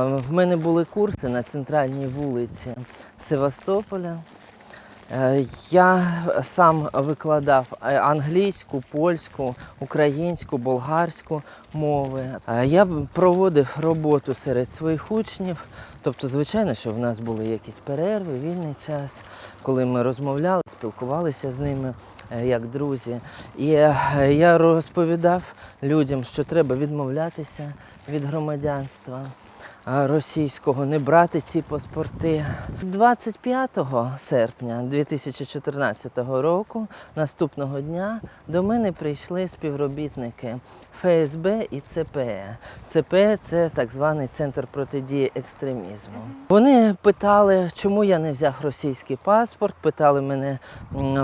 В мене були курси на центральній вулиці Севастополя. Е, Я сам викладав е, англійську, польську, українську, болгарську мови. Е, Я проводив роботу серед своїх учнів. Тобто, звичайно, що в нас були якісь перерви, вільний час, коли ми розмовляли, спілкувалися з ними як друзі. І я розповідав людям, що треба відмовлятися від громадянства російського, не брати ці паспорти. 25 серпня 2014 року, наступного дня, до мене прийшли співробітники ФСБ і ЦПЕ. ЦПЕ – це так званий центр протидії екстремізму. Вони питали, чому я не взяв російський паспорт, питали мене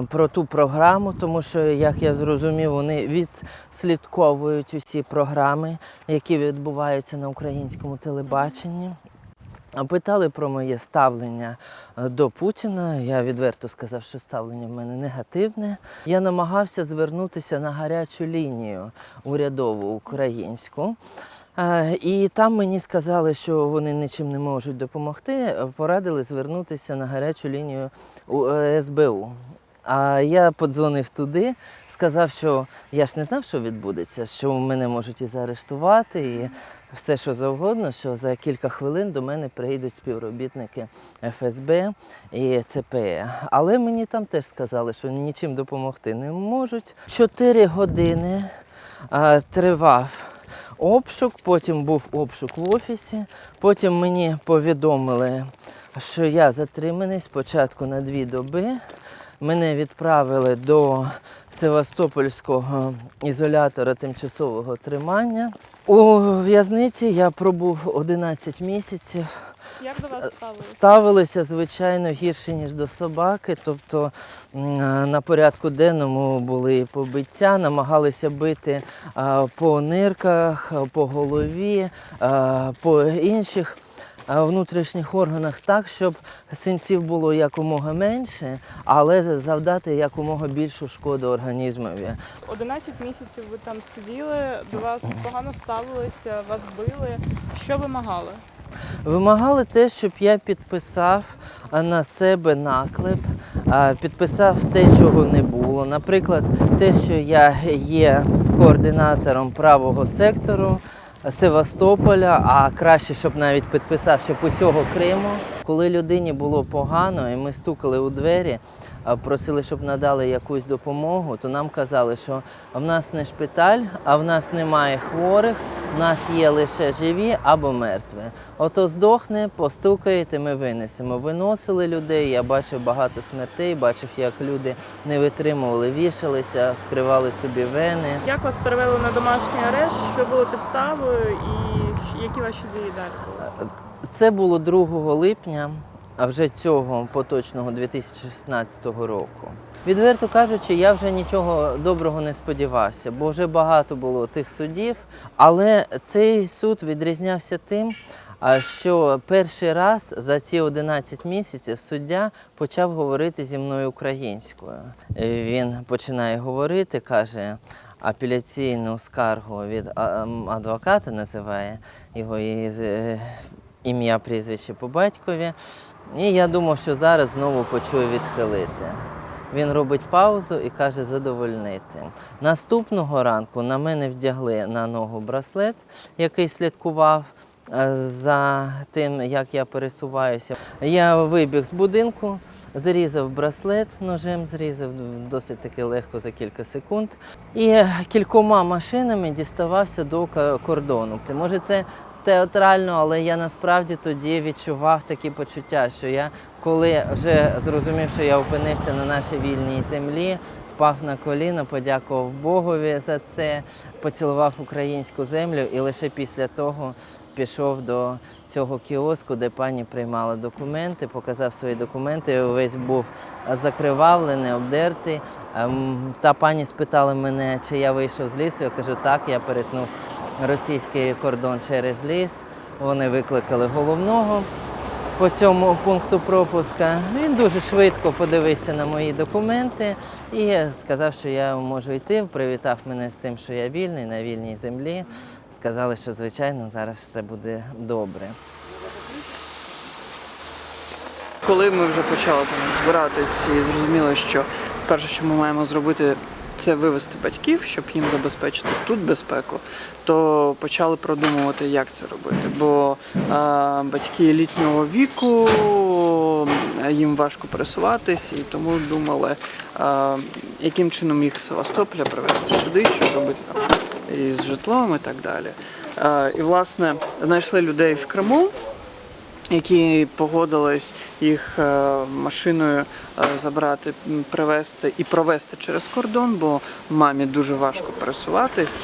про ту програму, тому що, як я зрозумів, вони відслідковують усі програми, які відбуваються на українському телебаченні. А Питали про моє ставлення е, до Путіна. Я відверто сказав, що ставлення в мене негативне. Я намагався звернутися на гарячу лінію урядову українську. Е, І там мені сказали, що вони нічим не можуть допомогти. Порадили звернутися на гарячу лінію е, СБУ. А я подзвонив туди, сказав, що я ж не знав, що відбудеться, що мене можуть і заарештувати, і все, що завгодно, що за кілька хвилин до мене прийдуть співробітники ФСБ і ЦПЕ. Але мені там теж сказали, що нічим допомогти не можуть. Чотири години а, тривав обшук, потім був обшук в офісі, потім мені повідомили, що я затриманий спочатку на дві доби. Мене відправили до Севастопольського ізолятора тимчасового тримання. У в'язниці я пробув 11 місяців. Як до вас ставилися? Ставилися, звичайно, гірше, ніж до собаки. Тобто на порядку денному були побиття, намагалися бити по нирках, по голові, по інших внутрішніх органах так, щоб синців було якомога менше, але завдати якомога більшу шкоду організмові. 11 місяців ви там сиділи, до вас погано ставилися, вас били. Що вимагали? Вимагали те, щоб я підписав на себе наклеп, підписав те, чого не було. Наприклад, те, що я є координатором правого сектору Севастополя, а краще, щоб навіть підписав, щоб усього Криму. Коли людині було погано, і ми стукали у двері, просили, щоб надали якусь допомогу, то нам казали, що в нас не шпиталь, а в нас немає хворих, в нас є лише живі або мертві. Ото здохне, постукаєте, ми винесемо. Виносили людей. Я бачив багато смертей, бачив, як люди не витримували, вішалися, скривали собі вени. Як вас перевели на домашній арешт? Що було підставою і які ваші дії далі? Це було 2 липня, а вже цього поточного 2016 року. Відверто кажучи, я вже нічого доброго не сподівався, бо вже багато було тих судів. Але цей суд відрізнявся тим, що перший раз за ці 11 місяців суддя почав говорити зі мною українською. Він починає говорити, каже. Апеляційну скаргу від адвоката називає його е, ім'я, прізвище по батькові. І я думав, що зараз знову почую відхилити. Він робить паузу і каже задовольнити. Наступного ранку на мене вдягли на ногу браслет, який слідкував е, за тим, як я пересуваюся. Я вибіг з будинку, зрізав браслет, ножем зрізав досить таки легко за кілька секунд. І кількома машинами діставався до кордону. Може, це театрально, але я насправді тоді відчував такі почуття, що я, коли вже зрозумів, що я опинився на нашій вільній землі, впав на коліно, подякував Богові за це, поцілував українську землю і лише після того пішов до цього кіоску, де пані приймала документи, показав свої документи. Весь був закривавлений, обдертий. Ем, Та пані спитала мене, чи я вийшов з лісу. Я кажу, так, я перетнув російський кордон через ліс. Вони викликали головного. по цьому пункту пропуска. Він дуже швидко подивився на мої документи і сказав, що я можу йти. Привітав мене з тим, що я вільний на вільній землі. Сказали, що звичайно зараз все буде добре. Коли ми вже почали там збиратись і зрозуміли, що перше, що ми маємо зробити, це вивести батьків, щоб їм забезпечити тут безпеку, то почали продумувати, як це робити. Бо е, батьки літнього віку їм важко пересуватись, і тому думали, е, яким чином їх з Севастополя привезти сюди, що робити там із житлом і так далі. Е, і власне знайшли людей в Криму які погодились їх е, машиною е, забрати, привезти і провести через кордон, бо мамі дуже важко пересуватись.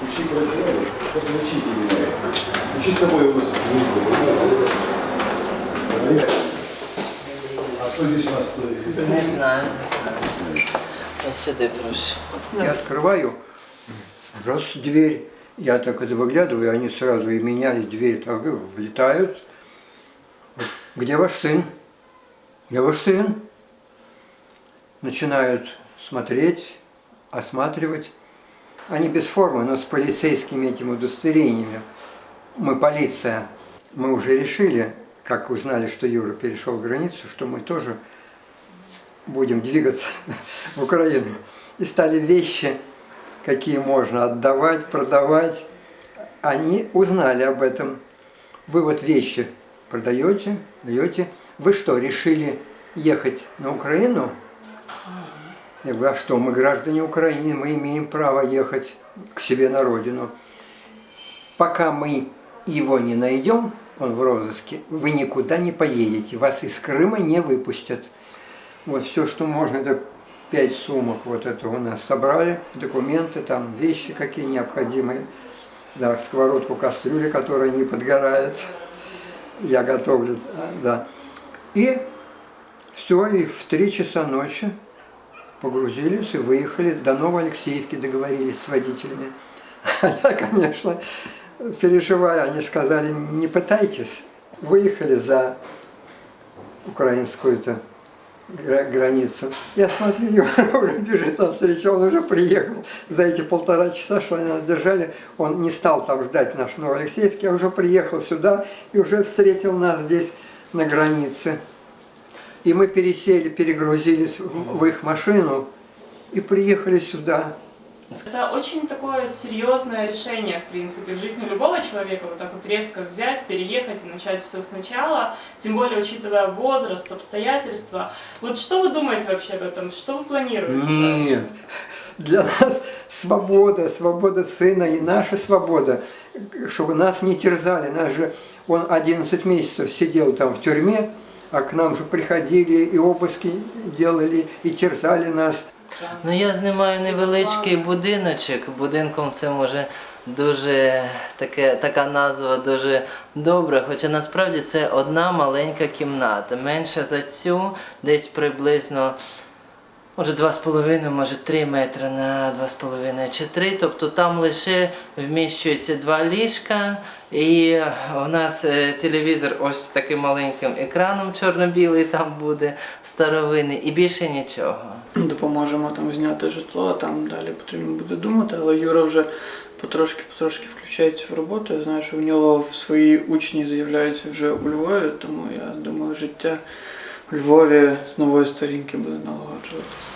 Ключи бросали, как ключи меняют. Ключи с собой уносят. А что здесь у нас стоит? Не знаю, не знаю. Ось сюди прошу. Я открываю, раз дверь, я так это выглядываю, они сразу и меня, и дверь так влетают. Где ваш сын? Где ваш сын? Начинают смотреть, осматривать. Они без формы, но с полицейскими этими удостоверениями. Мы полиция. Мы уже решили, как узнали, что Юра перешел границу, что мы тоже будем двигаться в Украину. И стали вещи, какие можно отдавать, продавать. Они узнали об этом. Вы вот вещи продаете, даете. Вы что, решили ехать на Украину? Я говорю, а что, мы граждане Украины, мы имеем право ехать к себе на родину. Пока мы его не найдем, он в розыске, вы никуда не поедете, вас из Крыма не выпустят. Вот все, что можно, это пять сумок, вот это у нас собрали, документы, там вещи какие необходимые, да, сковородку, кастрюли, которая не подгорает, я готовлю, да. И все, и в три часа ночи погрузились и выехали до Новоалексеевки, договорились с водителями. А я, конечно, переживая, они сказали, не пытайтесь. Выехали за украинскую-то границу. Я смотрю, Юра уже бежит навстречу, он уже приехал. За эти полтора часа, что они нас держали, он не стал там ждать наш Новоалексеевки, а уже приехал сюда и уже встретил нас здесь на границе. И мы пересели, перегрузились в их машину и приехали сюда. Это очень такое серьезное решение, в принципе, в жизни любого человека, вот так вот резко взять, переехать и начать все сначала, тем более учитывая возраст, обстоятельства. Вот что вы думаете вообще об этом? Что вы планируете? Нет. Для нас свобода, свобода сына и наша свобода, чтобы нас не терзали. Нас же, он 11 месяцев сидел там в тюрьме, а к нам же приходили и обыски делали, и терзали нас. Ну я знімаю невеличкий будиночок. Будинком це може дуже таке, така назва дуже добра, хоча насправді це одна маленька кімната. Менше за цю, десь приблизно. Може, 2,5, може 3 метри на 2,5 чи 3. Тобто там лише вміщується два ліжка, і у нас е, телевізор ось з таким маленьким екраном чорно-білий там буде старовинний, і більше нічого. Допоможемо там зняти житло, а там далі потрібно буде думати, але Юра вже потрошки-потрошки включається в роботу. Я знаю, що в нього в свої учні з'являються вже у Львові, тому я думаю, життя у Львові з нової сторінки буде налагоджуватися.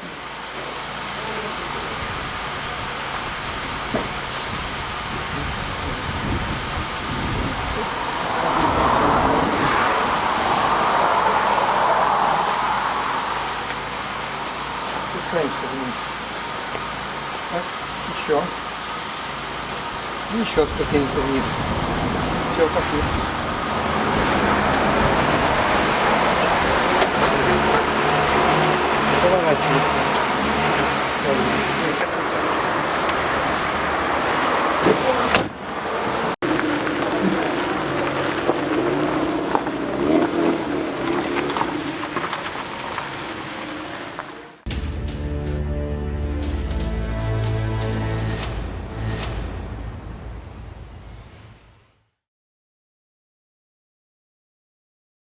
Так, еще. Еще ступеньку вниз. Все, пошли. が響き。